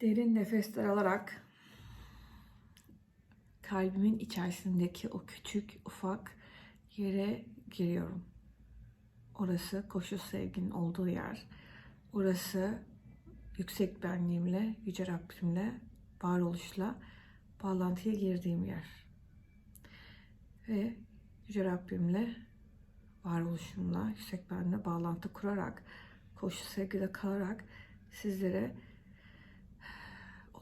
Derin nefesler alarak kalbimin içerisindeki o küçük ufak yere giriyorum. Orası koşu sevginin olduğu yer. Orası yüksek benliğimle, yüce Rabbimle, varoluşla bağlantıya girdiğim yer. Ve yüce Rabbimle, varoluşumla, yüksek benle bağlantı kurarak, koşu sevgide kalarak sizlere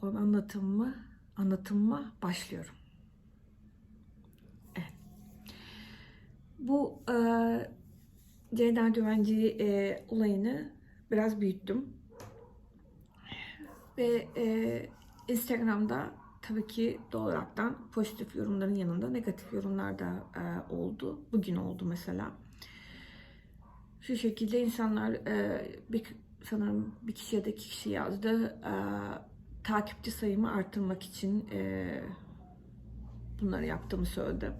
olan anlatımımı, anlatımıma başlıyorum. Bu e, Ceyda Düvenci e, olayını biraz büyüttüm. Ve e, Instagram'da tabii ki doğal olaraktan pozitif yorumların yanında negatif yorumlar da e, oldu. Bugün oldu mesela. Şu şekilde insanlar e, bir, sanırım bir kişi ya da iki kişi yazdı. E, takipçi sayımı arttırmak için e, bunları yaptığımı söyledi.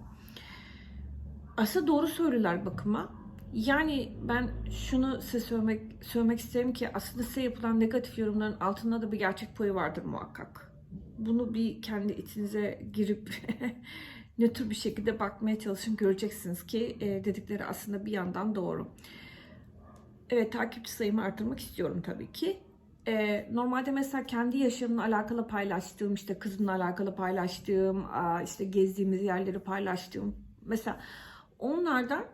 Aslında doğru söylüyorlar bakıma. Yani ben şunu size söylemek, söylemek isterim ki aslında size yapılan negatif yorumların altında da bir gerçek payı vardır muhakkak. Bunu bir kendi içinize girip nötr bir şekilde bakmaya çalışın. Göreceksiniz ki e, dedikleri aslında bir yandan doğru. Evet takipçi sayımı artırmak istiyorum tabii ki. E, normalde mesela kendi yaşamımla alakalı paylaştığım, işte kızımla alakalı paylaştığım, işte gezdiğimiz yerleri paylaştığım. Mesela onlardan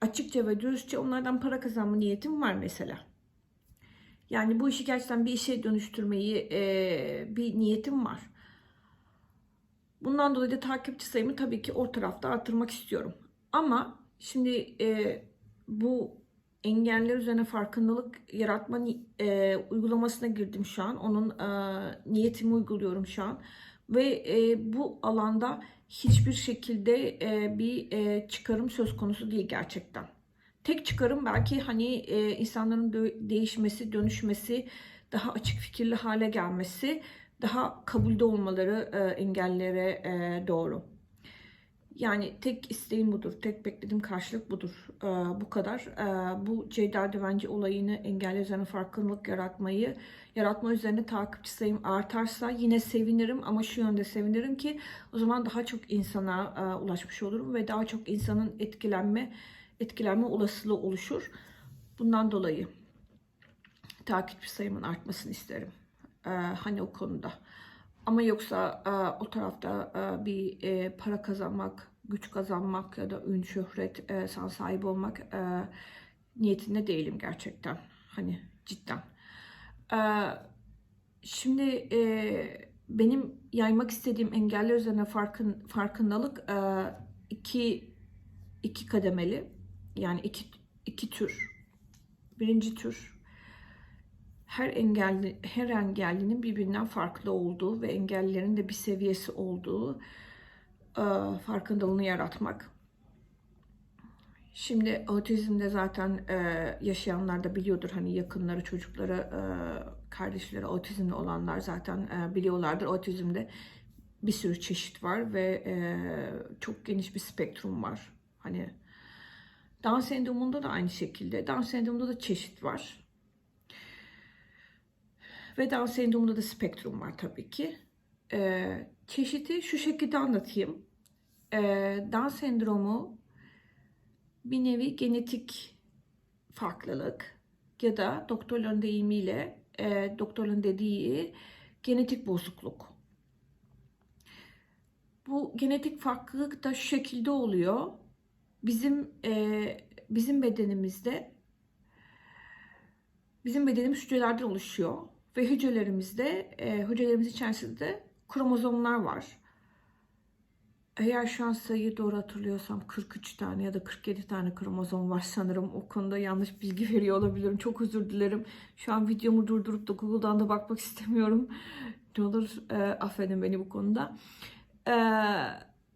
açıkça ve dürüstçe onlardan para kazanma niyetim var mesela. Yani bu işi gerçekten bir işe dönüştürmeyi e, bir niyetim var. Bundan dolayı da takipçi sayımı tabii ki o tarafta artırmak istiyorum. Ama şimdi e, bu engeller üzerine farkındalık yaratma e, uygulamasına girdim şu an. Onun e, niyetimi uyguluyorum şu an. Ve e, bu alanda hiçbir şekilde e, bir e, çıkarım söz konusu değil gerçekten. Tek çıkarım belki hani e, insanların değişmesi, dönüşmesi, daha açık fikirli hale gelmesi, daha kabulde olmaları e, engellere e, doğru. Yani tek isteğim budur, tek beklediğim karşılık budur. E, bu kadar. E, bu Ceyda Düvenci olayını engeller üzerine farkındalık yaratmayı, yaratma üzerine takipçi sayım artarsa yine sevinirim ama şu yönde sevinirim ki o zaman daha çok insana e, ulaşmış olurum ve daha çok insanın etkilenme etkilenme olasılığı oluşur. Bundan dolayı takipçi sayımın artmasını isterim. E, hani o konuda. Ama yoksa e, o tarafta e, bir e, para kazanmak, güç kazanmak ya da ün, şöhret, e, san sahibi olmak niyetinde değilim gerçekten. Hani cidden. Şimdi benim yaymak istediğim engeller üzerine farkın, farkındalık iki, iki kademeli. Yani iki, iki tür. Birinci tür her engelli her engellinin birbirinden farklı olduğu ve engellilerin de bir seviyesi olduğu e, farkındalığını yaratmak. Şimdi otizmde zaten e, yaşayanlar da biliyordur hani yakınları, çocukları, e, kardeşleri otizmli olanlar zaten e, biliyorlardır. Otizmde bir sürü çeşit var ve e, çok geniş bir spektrum var. Hani Down sendromunda da aynı şekilde. Down sendromunda da çeşit var. Ve Down sendromunda da spektrum var tabii ki. Ee, çeşidi şu şekilde anlatayım. Ee, Down sendromu bir nevi genetik farklılık ya da doktorların deyimiyle e, doktorların dediği genetik bozukluk. Bu genetik farklılık da şu şekilde oluyor. Bizim e, bizim bedenimizde bizim bedenimiz hücrelerden oluşuyor ve hücrelerimizde, e, hücrelerimiz içerisinde kromozomlar var. Eğer şu an sayıyı doğru hatırlıyorsam 43 tane ya da 47 tane kromozom var sanırım. O konuda yanlış bilgi veriyor olabilirim. Çok özür dilerim. Şu an videomu durdurup da Google'dan da bakmak istemiyorum. Ne olur e, affedin beni bu konuda. E,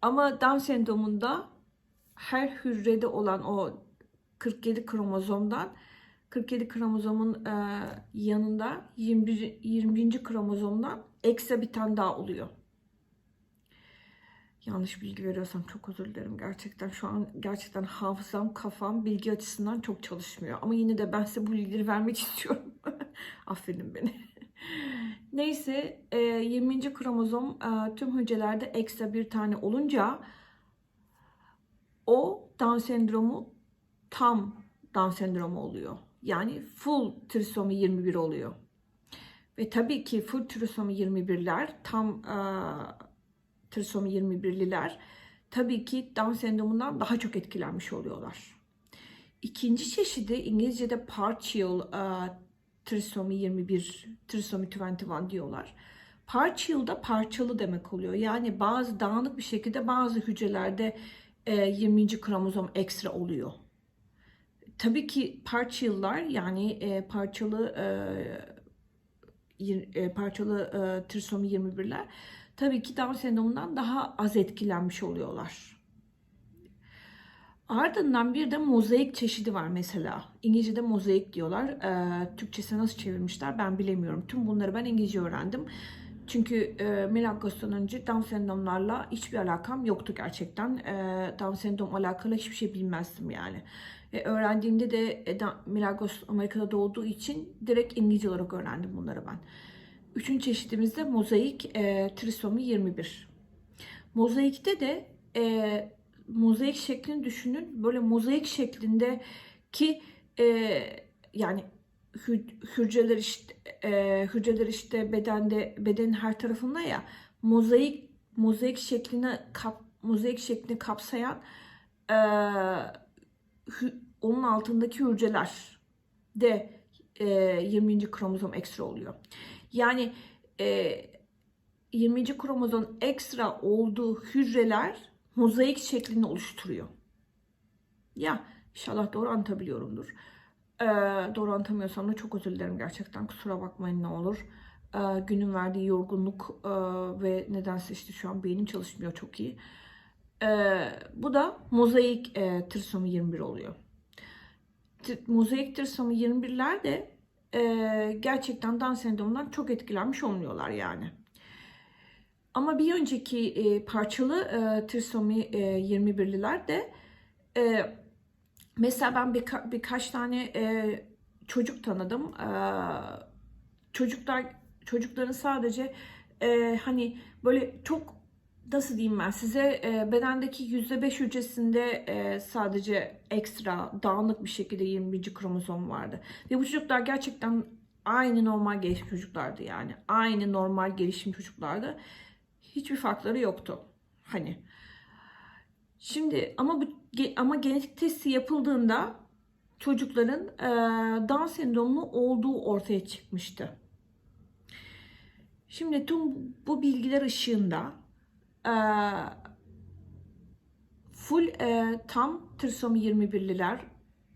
ama Down sendromunda her hücrede olan o 47 kromozomdan 47 kromozomun e, yanında 21. 20. kromozomdan ekstra bir tane daha oluyor. Yanlış bilgi veriyorsam çok özür dilerim gerçekten. Şu an gerçekten hafızam, kafam bilgi açısından çok çalışmıyor. Ama yine de ben size bu bilgileri vermek istiyorum. Affedin beni. Neyse e, 20. kromozom e, tüm hücrelerde ekstra bir tane olunca o Down sendromu tam Down sendromu oluyor. Yani full trisomi 21 oluyor. Ve tabii ki full trisomi 21'ler tam e, trisomi 21'liler tabii ki Down sendromundan daha çok etkilenmiş oluyorlar. İkinci çeşidi İngilizce'de partial e, trisomi 21, trisomi 21 diyorlar. Partial da parçalı demek oluyor. Yani bazı dağınık bir şekilde bazı hücrelerde e, 20. kromozom ekstra oluyor. Tabii ki partial'lar yani e, parçalı e, e, parçalı e, trisomi 21'ler tabii ki Down sendromundan daha az etkilenmiş oluyorlar. Ardından bir de mozaik çeşidi var mesela. İngilizce'de mozaik diyorlar. Ee, Türkçesine nasıl çevirmişler ben bilemiyorum. Tüm bunları ben İngilizce öğrendim. Çünkü e, Melangos'tan önce Down sendromlarla hiçbir alakam yoktu gerçekten. E, Down sendrom alakalı hiçbir şey bilmezdim yani. E, öğrendiğimde de e, Melangos Amerika'da doğduğu için direkt İngilizce olarak öğrendim bunları ben. Üçüncü çeşidimiz de mozaik e, trisomi 21. Mozaikte de e, mozaik şeklini düşünün. Böyle mozaik şeklinde ki e, yani hücreler işte e, hücreler işte bedende bedenin her tarafında ya mozaik mozaik şeklini kap mozaik şeklini kapsayan e, hü- onun altındaki hücreler de e, 20. kromozom ekstra oluyor. Yani e, 20. kromozom ekstra olduğu hücreler mozaik şeklini oluşturuyor. Ya inşallah doğru anlatabiliyorumdur. Ee, doğru anlatamıyorsam da çok özür dilerim gerçekten. Kusura bakmayın ne olur. Ee, günün verdiği yorgunluk e, ve nedense işte şu an beynim çalışmıyor çok iyi. Ee, bu da mozaik e, trisomi 21 oluyor. T- mozaik trisomi 21'ler de e, gerçekten Down sendromundan çok etkilenmiş olmuyorlar yani. Ama bir önceki e, parçalı e, trisomi e, 21'liler de e, mesela ben birka- birkaç tane e, çocuk tanıdım. E, çocuklar çocukların sadece e, hani böyle çok nasıl diyeyim ben size e, bedendeki %5 hücresinde e, sadece ekstra dağınık bir şekilde 21. kromozom vardı. Ve bu çocuklar gerçekten aynı normal gelişim çocuklardı yani. Aynı normal gelişim çocuklardı hiçbir farkları yoktu. Hani şimdi ama bu ama genetik testi yapıldığında çocukların e, Down sendromlu olduğu ortaya çıkmıştı. Şimdi tüm bu bilgiler ışığında e, full e, tam trisomi 21'liler,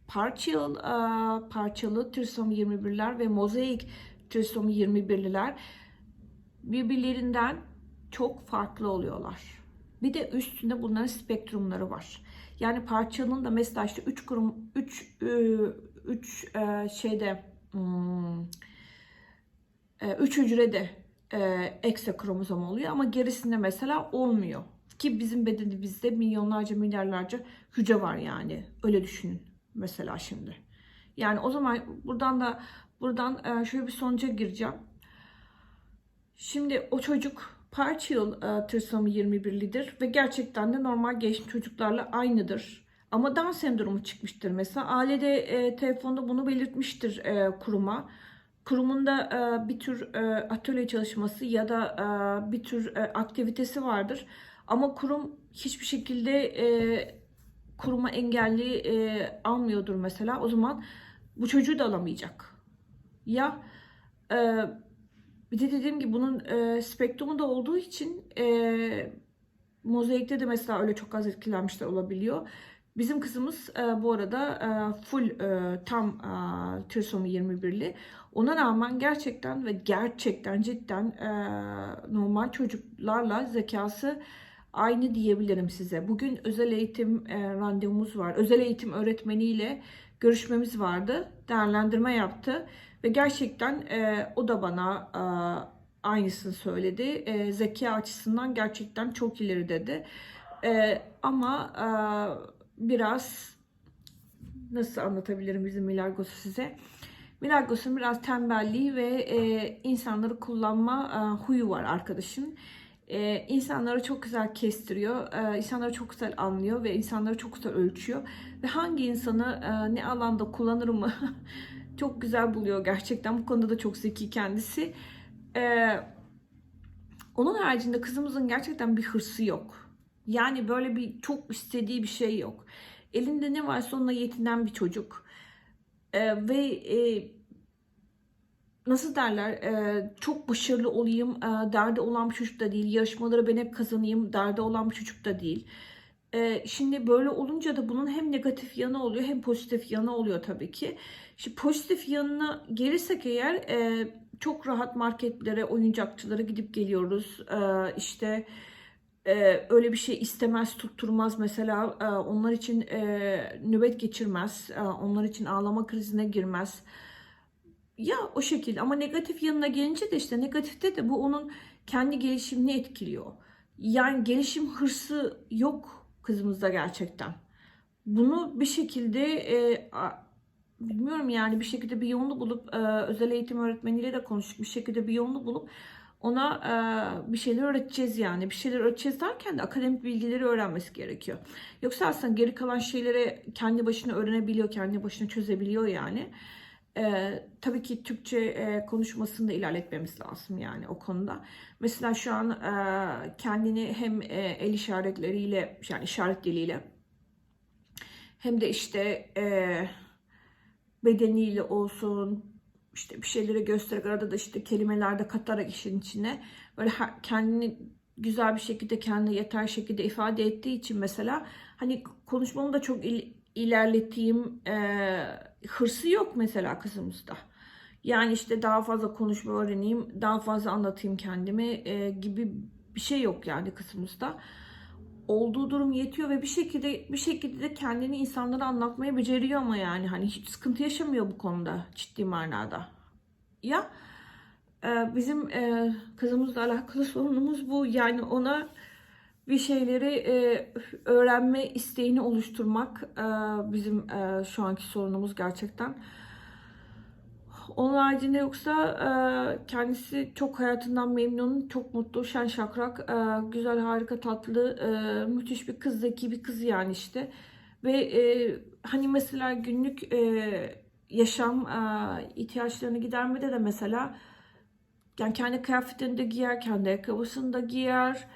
partial e, parçalı trisomi 21'ler ve mozaik trisomi 21'liler birbirlerinden çok farklı oluyorlar. Bir de üstünde bunların spektrumları var. Yani parçanın da mesela işte 3 kurum 3 3 şeyde 3 hücrede e, ekstra kromozom oluyor ama gerisinde mesela olmuyor. Ki bizim bedenimizde milyonlarca milyarlarca hücre var yani. Öyle düşünün mesela şimdi. Yani o zaman buradan da buradan e, şöyle bir sonuca gireceğim. Şimdi o çocuk partial e, trisomi 21'lidir ve gerçekten de normal gelişim çocuklarla aynıdır. Ama Down sendromu çıkmıştır mesela. Ailede e, telefonda bunu belirtmiştir e, kuruma. Kurumunda e, bir tür e, atölye çalışması ya da e, bir tür e, aktivitesi vardır. Ama kurum hiçbir şekilde e, kuruma engelli e, almıyordur mesela. O zaman bu çocuğu da alamayacak. Ya e, bir de dediğim gibi bunun e, spektrumu da olduğu için e, mozaikte de mesela öyle çok az etkilenmişler olabiliyor. Bizim kızımız e, bu arada e, full e, tam e, trisomi 21'li. Ona rağmen gerçekten ve gerçekten cidden e, normal çocuklarla zekası aynı diyebilirim size. Bugün özel eğitim e, randevumuz var. Özel eğitim öğretmeniyle görüşmemiz vardı. Değerlendirme yaptı. Ve gerçekten e, o da bana e, aynısını söyledi. E, zeka açısından gerçekten çok ileri dedi. E, ama e, biraz nasıl anlatabilirim bizim Milargos'u size? Milagos'un biraz tembelliği ve e, insanları kullanma e, huyu var arkadaşın. E, insanları çok güzel kestiriyor, e, insanları çok güzel anlıyor ve insanları çok güzel ölçüyor. Ve hangi insanı e, ne alanda kullanırımı çok güzel buluyor gerçekten. Bu konuda da çok zeki kendisi. E, onun haricinde kızımızın gerçekten bir hırsı yok. Yani böyle bir çok istediği bir şey yok. Elinde ne varsa onunla yetinen bir çocuk. Ee, ve e, nasıl derler e, çok başarılı olayım e, derdi olan bir çocuk da değil. Yarışmaları ben hep kazanayım derdi olan bir çocuk da değil. E, şimdi böyle olunca da bunun hem negatif yanı oluyor hem pozitif yanı oluyor tabii ki. Şimdi pozitif yanına gelirsek eğer e, çok rahat marketlere, oyuncakçılara gidip geliyoruz. E, işte e, öyle bir şey istemez, tutturmaz mesela. E, onlar için e, nöbet geçirmez. E, onlar için ağlama krizine girmez. Ya o şekilde ama negatif yanına gelince de işte negatifte de bu onun kendi gelişimini etkiliyor. Yani gelişim hırsı yok kızımızda gerçekten. Bunu bir şekilde e, bilmiyorum yani bir şekilde bir yolunu bulup e, özel eğitim öğretmeniyle de konuştuk. Bir şekilde bir yolunu bulup ona e, bir şeyler öğreteceğiz yani. Bir şeyler öğreteceğiz derken de akademik bilgileri öğrenmesi gerekiyor. Yoksa aslında geri kalan şeyleri kendi başına öğrenebiliyor, kendi başına çözebiliyor yani. E, tabii ki Türkçe e, konuşmasını da ilerletmemiz lazım yani o konuda. Mesela şu an e, kendini hem e, el işaretleriyle yani işaret diliyle hem de işte e, bedeniyle olsun işte bir şeyleri göstererek arada da işte kelimeler de katarak işin içine böyle kendini güzel bir şekilde kendine yeter şekilde ifade ettiği için mesela hani konuşmamı da çok il- ilerlettiğim e, hırsı yok mesela kızımızda. Yani işte daha fazla konuşma öğreneyim, daha fazla anlatayım kendimi e, gibi bir şey yok yani kızımızda. Olduğu durum yetiyor ve bir şekilde bir şekilde de kendini insanlara anlatmayı beceriyor ama yani hani hiç sıkıntı yaşamıyor bu konuda ciddi manada. Ya e, bizim e, kızımızla alakalı sorunumuz bu. Yani ona bir şeyleri e, öğrenme isteğini oluşturmak e, bizim e, şu anki sorunumuz gerçekten. Onun haricinde yoksa e, kendisi çok hayatından memnun, çok mutlu, şen şakrak, e, güzel, harika, tatlı, e, müthiş bir kız, zeki bir kız yani işte. Ve e, hani mesela günlük e, yaşam e, ihtiyaçlarını gidermede de mesela yani kendi kıyafetlerini de giyer, kendi ayakkabısını da giyer,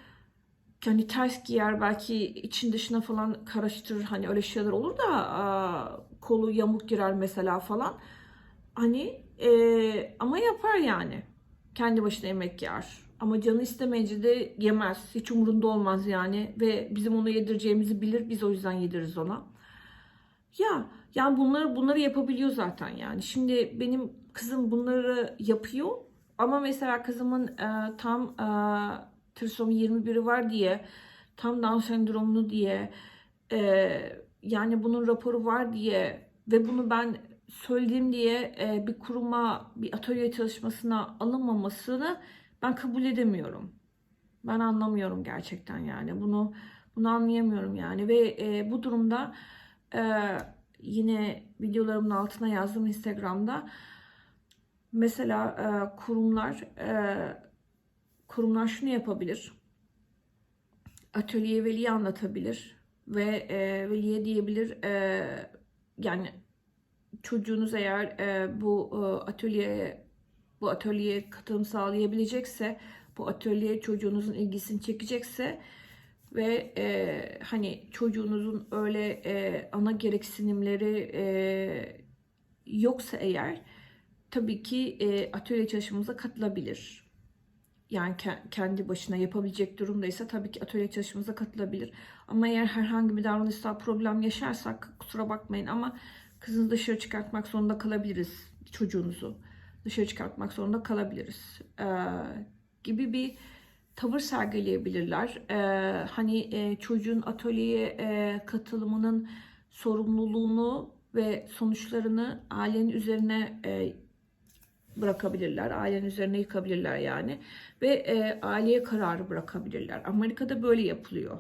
kendi ters giyer, belki için dışına falan karıştırır. Hani öyle şeyler olur da e, kolu yamuk girer mesela falan. Hani e, ama yapar yani. Kendi başına yemek yer. Ama canı istemeyince de yemez. Hiç umurunda olmaz yani. Ve bizim ona yedireceğimizi bilir. Biz o yüzden yediririz ona. Ya yani bunları bunları yapabiliyor zaten yani. Şimdi benim kızım bunları yapıyor. Ama mesela kızımın e, tam e, trisomi 21'i var diye, tam Down sendromlu diye, e, yani bunun raporu var diye ve bunu ben söylediğim diye e, bir kuruma, bir atölye çalışmasına alınmamasını ben kabul edemiyorum. Ben anlamıyorum gerçekten yani bunu bunu anlayamıyorum yani ve e, bu durumda e, yine videolarımın altına yazdım Instagram'da mesela e, kurumlar e, kurumlar şunu yapabilir atölye veliye anlatabilir ve e, veliye diyebilir e, yani çocuğunuz eğer e, bu e, atölyeye bu atölyeye katılım sağlayabilecekse, bu atölyeye çocuğunuzun ilgisini çekecekse ve e, hani çocuğunuzun öyle e, ana gereksinimleri e, yoksa eğer tabii ki e, atölye çalışmamıza katılabilir. Yani ke- kendi başına yapabilecek durumdaysa tabii ki atölye çalışmamıza katılabilir. Ama eğer herhangi bir davranışsal problem yaşarsak kusura bakmayın ama kızınızı dışarı çıkartmak zorunda kalabiliriz çocuğunuzu dışarı çıkartmak zorunda kalabiliriz ee, gibi bir tavır sergileyebilirler. Ee, hani e, çocuğun atölyeye e, katılımının sorumluluğunu ve sonuçlarını ailenin üzerine e, bırakabilirler. Ailenin üzerine yıkabilirler yani. Ve e, aileye kararı bırakabilirler. Amerika'da böyle yapılıyor.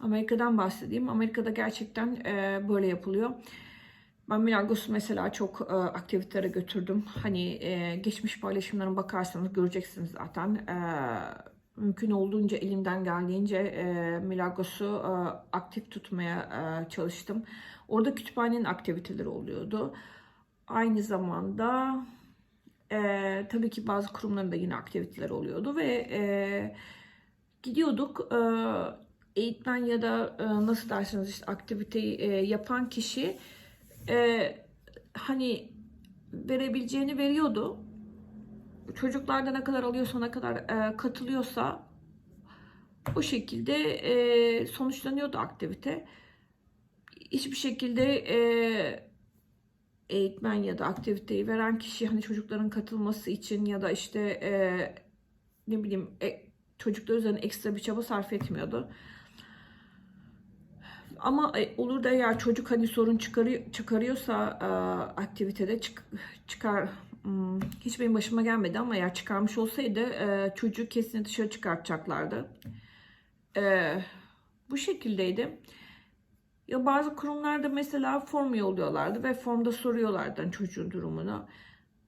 Amerika'dan bahsedeyim. Amerika'da gerçekten e, böyle yapılıyor. Ben Milagos'u mesela çok e, aktivitelere götürdüm. Hani e, geçmiş paylaşımlarına bakarsanız göreceksiniz zaten. E, mümkün olduğunca elimden geldiğince e, Milagos'u e, aktif tutmaya e, çalıştım. Orada kütüphanenin aktiviteleri oluyordu. Aynı zamanda e, tabii ki bazı kurumların da yine aktiviteleri oluyordu ve e, gidiyorduk. E, eğitmen ya da e, nasıl dersiniz işte aktiviteyi e, yapan kişi e, hani verebileceğini veriyordu. Çocuklarda ne kadar alıyorsa ne kadar e, katılıyorsa o şekilde e, sonuçlanıyordu aktivite. Hiçbir şekilde e, eğitmen ya da aktiviteyi veren kişi hani çocukların katılması için ya da işte e, ne bileyim e, çocuklar üzerine ekstra bir çaba sarf etmiyordu. Ama e, olur da eğer çocuk hani sorun çıkarıyor, çıkarıyorsa e, aktivitede çık, çıkar hmm, hiç benim başıma gelmedi ama eğer çıkarmış olsaydı e, çocuğu kesin dışarı çıkartacaklardı. E, bu şekildeydi. Ya bazı kurumlarda mesela form yolluyorlardı ve formda soruyorlardı hani çocuğun durumunu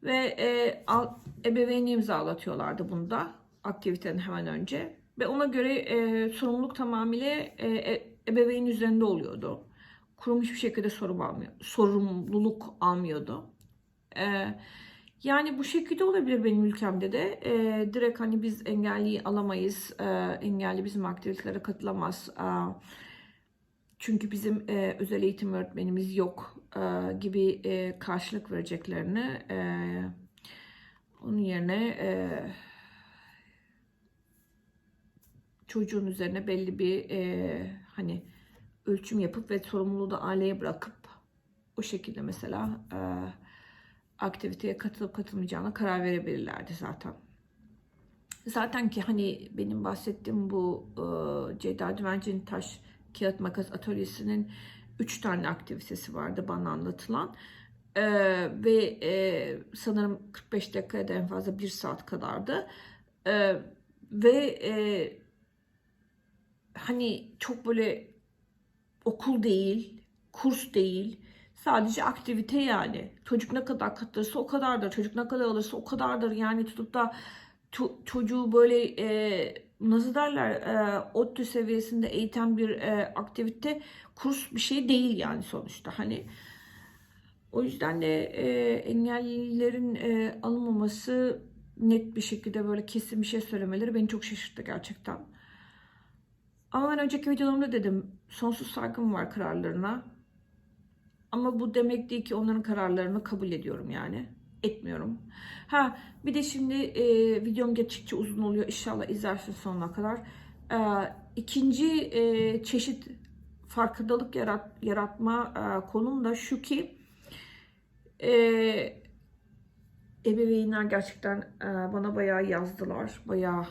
ve e, al, ebeveyni imzalatıyorlardı bunda aktivitenin hemen önce ve ona göre e, sorumluluk tamamıyla e, e, ebeveyn üzerinde oluyordu. Kurum hiçbir şekilde sorum almıyor, sorumluluk almıyordu. E, yani bu şekilde olabilir benim ülkemde de. E, direkt hani biz engelliyi alamayız, e, engelli bizim aktivitelere katılamaz. E, çünkü bizim e, özel eğitim öğretmenimiz yok e, gibi e, karşılık vereceklerini e, onun yerine e, çocuğun üzerine belli bir e, hani ölçüm yapıp ve sorumluluğu da aileye bırakıp o şekilde mesela e, aktiviteye katılıp katılmayacağına karar verebilirlerdi zaten. Zaten ki hani benim bahsettiğim bu e, Ceyda Düvenci'nin taş kağıt makas atölyesinin 3 tane aktivitesi vardı bana anlatılan. E, ve e, sanırım 45 dakikaya da en fazla 1 saat kadardı. E, ve e, hani çok böyle okul değil, kurs değil, sadece aktivite yani. Çocuk ne kadar katılırsa o kadardır, çocuk ne kadar alırsa o kadardır. Yani tutup da ço- çocuğu böyle e, nasıl derler e, ODTÜ seviyesinde eğiten bir e, aktivite kurs bir şey değil yani sonuçta hani. O yüzden de e, engellilerin e, alınmaması net bir şekilde böyle kesin bir şey söylemeleri beni çok şaşırttı gerçekten. Ama ben önceki videolarımda dedim sonsuz saygım var kararlarına. Ama bu demek değil ki onların kararlarını kabul ediyorum yani. Etmiyorum. Ha bir de şimdi e, videom geçtikçe uzun oluyor. İnşallah izlersin sonuna kadar. E, ikinci e, çeşit farkındalık yarat, yaratma e, konum da şu ki e, ebeveynler gerçekten e, bana bayağı yazdılar. Bayağı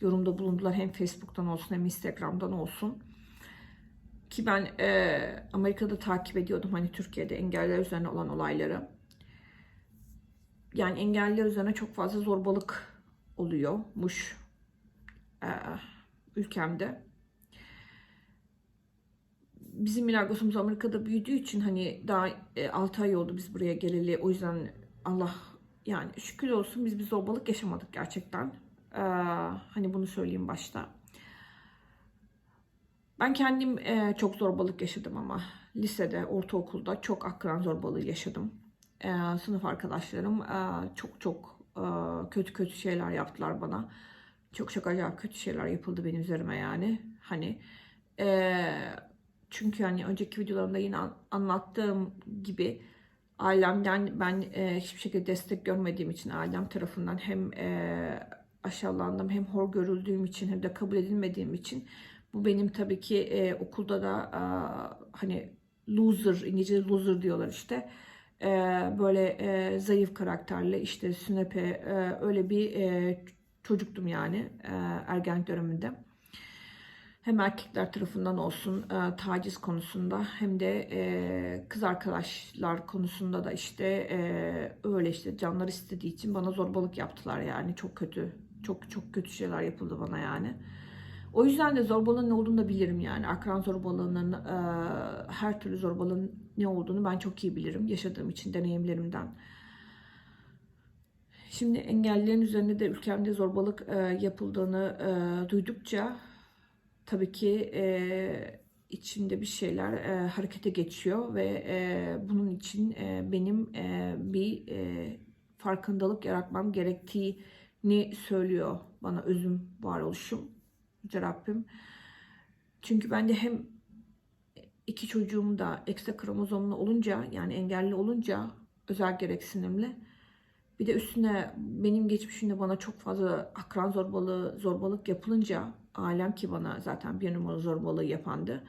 yorumda bulundular hem Facebook'tan olsun hem Instagram'dan olsun. Ki ben e, Amerika'da takip ediyordum hani Türkiye'de engeller üzerine olan olayları. Yani engeller üzerine çok fazla zorbalık oluyormuş e, ülkemde. Bizim Milagos'umuz Amerika'da büyüdüğü için hani daha e, 6 ay oldu biz buraya geleli. O yüzden Allah yani şükür olsun biz bir zorbalık yaşamadık gerçekten. Ee, hani bunu söyleyeyim başta. Ben kendim e, çok zorbalık yaşadım ama lisede, ortaokulda çok akran zorbalığı yaşadım. Ee, sınıf arkadaşlarım e, çok çok e, kötü kötü şeyler yaptılar bana. Çok çok acayip kötü şeyler yapıldı benim üzerime yani. Hani e, çünkü hani önceki videolarımda yine an- anlattığım gibi ailemden ben e, hiçbir şekilde destek görmediğim için ailem tarafından hem e, aşağılandım hem hor görüldüğüm için hem de kabul edilmediğim için bu benim tabii ki e, okulda da e, hani loser İngilizce loser diyorlar işte E, böyle e, zayıf karakterli işte sünepe e, öyle bir e, çocuktum yani e, ergen döneminde hem erkekler tarafından olsun e, taciz konusunda hem de e, kız arkadaşlar konusunda da işte e, öyle işte canlar istediği için bana zorbalık yaptılar yani çok kötü çok çok kötü şeyler yapıldı bana yani. O yüzden de zorbalığın ne olduğunu da bilirim yani. Akran zorbalığının, e, her türlü zorbalığın ne olduğunu ben çok iyi bilirim. Yaşadığım için, deneyimlerimden. Şimdi engellilerin üzerinde de ülkemde zorbalık e, yapıldığını e, duydukça tabii ki e, içimde bir şeyler e, harekete geçiyor ve e, bunun için e, benim e, bir e, farkındalık yaratmam gerektiğini söylüyor bana özüm varoluşum Yüce Rabbim. Çünkü ben de hem iki çocuğum da ekstra kromozomlu olunca yani engelli olunca özel gereksinimli bir de üstüne benim geçmişimde bana çok fazla akran zorbalığı, zorbalık yapılınca alem ki bana zaten bir numara zorbalığı yapandı.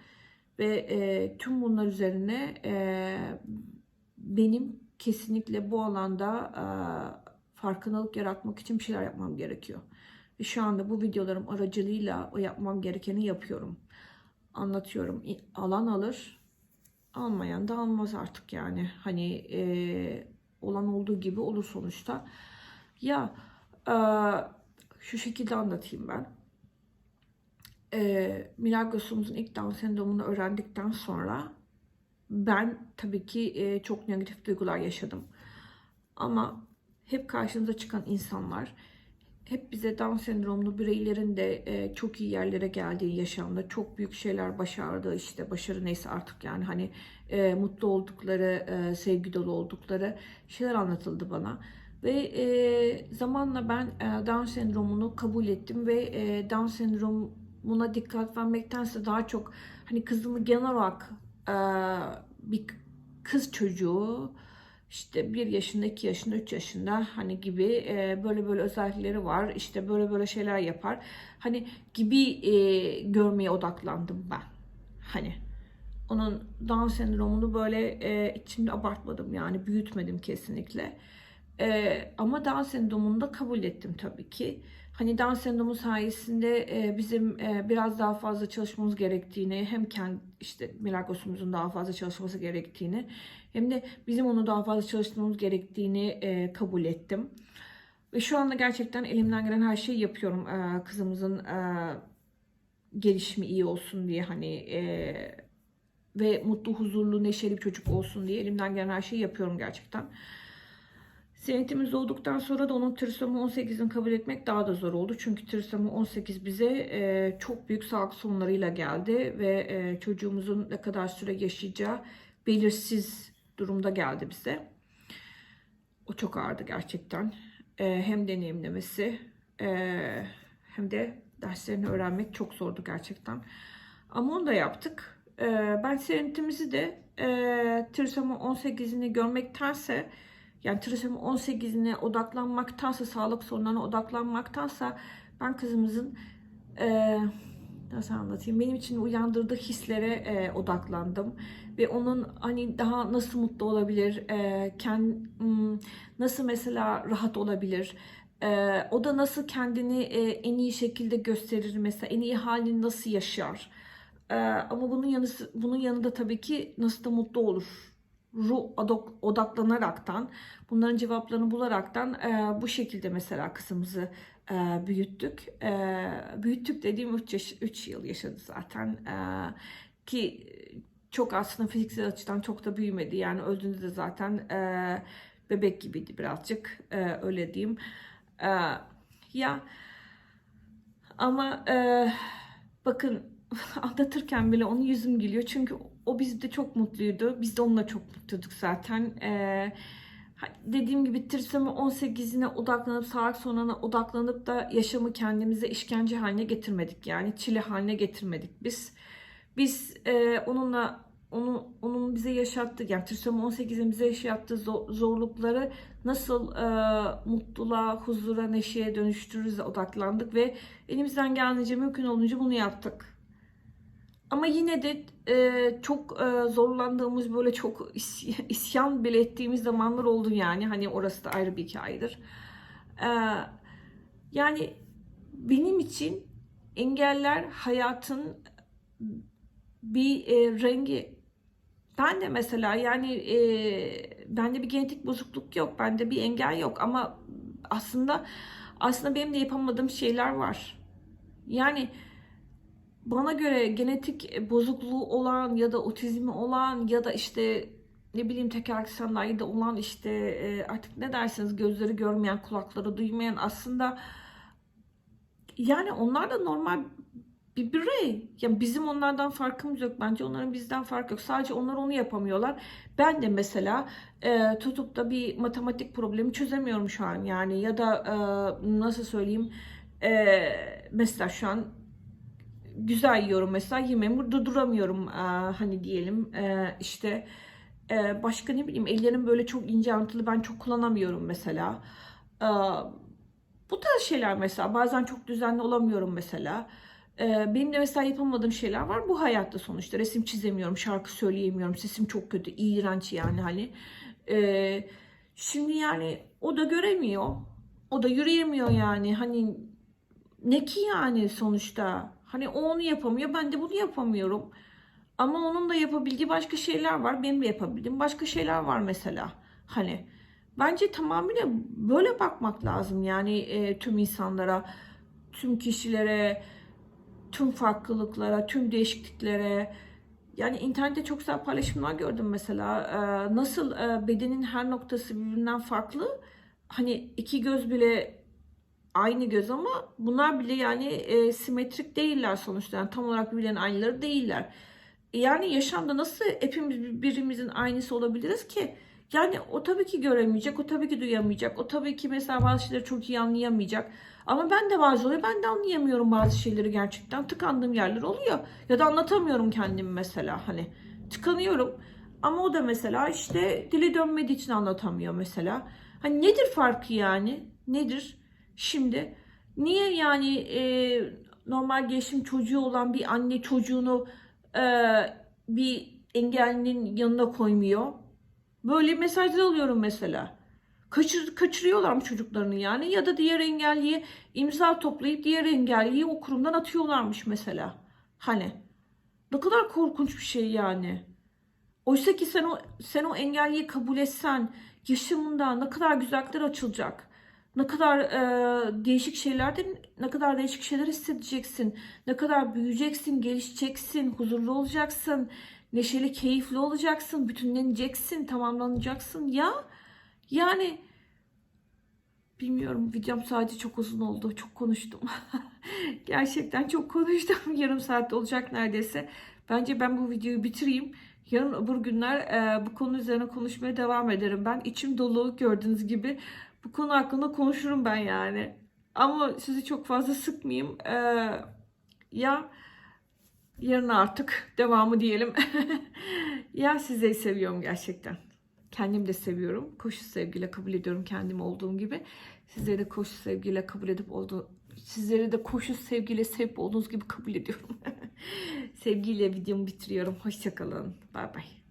Ve e, tüm bunlar üzerine e, benim kesinlikle bu alanda e, farkındalık yaratmak için bir şeyler yapmam gerekiyor. Ve şu anda bu videolarım aracılığıyla o yapmam gerekeni yapıyorum. Anlatıyorum. Alan alır, almayan da almaz artık yani. Hani e, olan olduğu gibi olur sonuçta. Ya e, şu şekilde anlatayım ben. E, Milagos'umuzun ilk Down sendromunu öğrendikten sonra ben tabii ki e, çok negatif duygular yaşadım. Ama hep karşımıza çıkan insanlar hep bize Down sendromlu bireylerin de e, çok iyi yerlere geldiği yaşamda çok büyük şeyler başardığı işte başarı neyse artık yani hani e, mutlu oldukları, e, sevgi dolu oldukları şeyler anlatıldı bana. Ve e, zamanla ben e, Down sendromunu kabul ettim ve e, Down sendromuna dikkat vermektense daha çok hani kızımı genel olarak e, bir kız çocuğu işte bir yaşında, iki yaşında, üç yaşında hani gibi e, böyle böyle özellikleri var. işte böyle böyle şeyler yapar. Hani gibi e, görmeye odaklandım ben. Hani onun Down sendromunu böyle e, içimde abartmadım yani büyütmedim kesinlikle. E, ama Down sendromunu da kabul ettim tabii ki. Hani Down sendromu sayesinde e, bizim e, biraz daha fazla çalışmamız gerektiğini, hem kendi işte Milagos'umuzun daha fazla çalışması gerektiğini, hem de bizim onu daha fazla çalıştırmamız gerektiğini e, kabul ettim. Ve şu anda gerçekten elimden gelen her şeyi yapıyorum e, kızımızın e, gelişimi iyi olsun diye hani e, ve mutlu, huzurlu, neşeli bir çocuk olsun diye elimden gelen her şeyi yapıyorum gerçekten. Senetimiz doğduktan sonra da onun trisomi 18'ini kabul etmek daha da zor oldu. Çünkü trisomi 18 bize e, çok büyük sağlık sorunlarıyla geldi ve e, çocuğumuzun ne kadar süre yaşayacağı belirsiz durumda geldi bize. O çok ağırdı gerçekten. E, hem deneyimlemesi e, hem de derslerini öğrenmek çok zordu gerçekten. Ama onu da yaptık. E, ben senetimizi de e, trisomi 18'ini görmektense yani trisomi 18'ine odaklanmaktansa, sağlık sorunlarına odaklanmaktansa ben kızımızın e, nasıl anlatayım benim için uyandırdığı hislere e, odaklandım ve onun hani daha nasıl mutlu olabilir, e, kend, nasıl mesela rahat olabilir, e, o da nasıl kendini e, en iyi şekilde gösterir mesela en iyi halini nasıl yaşar. E, ama bunun yanı bunun yanında tabii ki nasıl da mutlu olur ru odaklanaraktan bunların cevaplarını bularaktan e, bu şekilde mesela kızımızı e, büyüttük. E, büyüttük dediğim 3, yaş, 3 yıl yaşadı zaten. E, ki çok aslında fiziksel açıdan çok da büyümedi. Yani öldüğünde de zaten e, bebek gibiydi birazcık. E, öyle diyeyim. E, ya ama e, bakın anlatırken bile onun yüzüm gülüyor. Çünkü o bizde çok mutluydu. Biz de onunla çok mutluyduk zaten. Ee, dediğim gibi trisomi 18'ine odaklanıp sağlık sorununa odaklanıp da yaşamı kendimize işkence haline getirmedik. Yani çile haline getirmedik biz. Biz e, onunla onu, onun bize yaşattığı yani trisomi 18'in bize yaşattığı zorlukları nasıl e, mutluluğa, huzura, neşeye dönüştürürüz odaklandık ve elimizden geldiğince mümkün olunca bunu yaptık. Ama yine de e, çok e, zorlandığımız böyle çok isyan bile ettiğimiz zamanlar oldu yani. Hani orası da ayrı bir hikayedir. E, yani benim için engeller hayatın bir e, rengi. Ben de mesela yani e, bende bir genetik bozukluk yok. Bende bir engel yok ama aslında aslında benim de yapamadığım şeyler var. Yani bana göre genetik bozukluğu olan ya da otizmi olan ya da işte ne bileyim tekerlekli sandalyede olan işte e, artık ne derseniz gözleri görmeyen, kulakları duymayan aslında yani onlar da normal bir birey. Yani bizim onlardan farkımız yok. Bence onların bizden farkı yok. Sadece onlar onu yapamıyorlar. Ben de mesela e, tutup da bir matematik problemi çözemiyorum şu an. Yani ya da e, nasıl söyleyeyim e, mesela şu an güzel yiyorum mesela yemeğimi burada duramıyorum e, hani diyelim e, işte e, başka ne bileyim ellerim böyle çok ince ayrıntılı ben çok kullanamıyorum mesela. E, bu tarz şeyler mesela bazen çok düzenli olamıyorum mesela. Ee, benim de mesela yapamadığım şeyler var bu hayatta sonuçta. Resim çizemiyorum, şarkı söyleyemiyorum, sesim çok kötü, iğrenç yani hani. Ee, şimdi yani o da göremiyor, o da yürüyemiyor yani. Hani ne ki yani sonuçta? Hani o onu yapamıyor, ben de bunu yapamıyorum. Ama onun da yapabildiği başka şeyler var, benim de yapabildiğim başka şeyler var mesela. Hani bence tamamıyla böyle bakmak lazım yani e, tüm insanlara, tüm kişilere tüm farklılıklara, tüm değişikliklere. Yani internette çok güzel paylaşımlar gördüm mesela. Ee, nasıl e, bedenin her noktası birbirinden farklı. Hani iki göz bile aynı göz ama bunlar bile yani e, simetrik değiller sonuçta. Yani tam olarak birbirlerinin aynıları değiller. Yani yaşamda nasıl hepimiz birbirimizin aynısı olabiliriz ki? Yani o tabii ki göremeyecek, o tabii ki duyamayacak, o tabii ki mesela bazı şeyleri çok iyi anlayamayacak. Ama ben de bazı oluyor, ben de anlayamıyorum bazı şeyleri gerçekten. Tıkandığım yerler oluyor. Ya da anlatamıyorum kendimi mesela hani. Tıkanıyorum. Ama o da mesela işte dili dönmediği için anlatamıyor mesela. Hani nedir farkı yani? Nedir? Şimdi niye yani e, normal gelişim çocuğu olan bir anne çocuğunu e, bir engellinin yanına koymuyor? Böyle mesajlar alıyorum mesela. Kaçır, kaçırıyorlar mı çocuklarını yani ya da diğer engelliye imza toplayıp diğer engelliyi o kurumdan atıyorlarmış mesela. Hani ne kadar korkunç bir şey yani. Oysa ki sen o sen o engelliyi kabul etsen yaşamında ne kadar güzellikler açılacak. Ne kadar e, değişik şeylerde ne kadar değişik şeyler hissedeceksin. Ne kadar büyüyeceksin, gelişeceksin, huzurlu olacaksın. Neşeli, keyifli olacaksın, bütünleneceksin, tamamlanacaksın. Ya yani bilmiyorum videom sadece çok uzun oldu. Çok konuştum. Gerçekten çok konuştum. Yarım saatte olacak neredeyse. Bence ben bu videoyu bitireyim. Yarın öbür günler e, bu konu üzerine konuşmaya devam ederim. Ben içim dolu gördüğünüz gibi. Bu konu hakkında konuşurum ben yani. Ama sizi çok fazla sıkmayayım. E, ya yarın artık devamı diyelim. ya sizleri seviyorum gerçekten. Kendim de seviyorum. Koşu sevgiyle kabul ediyorum kendim olduğum gibi. Sizleri de koşu sevgiyle kabul edip olduğu Sizleri de koşu sevgiyle sevip olduğunuz gibi kabul ediyorum. Sevgiyle videomu bitiriyorum. Hoşçakalın. Bay bay.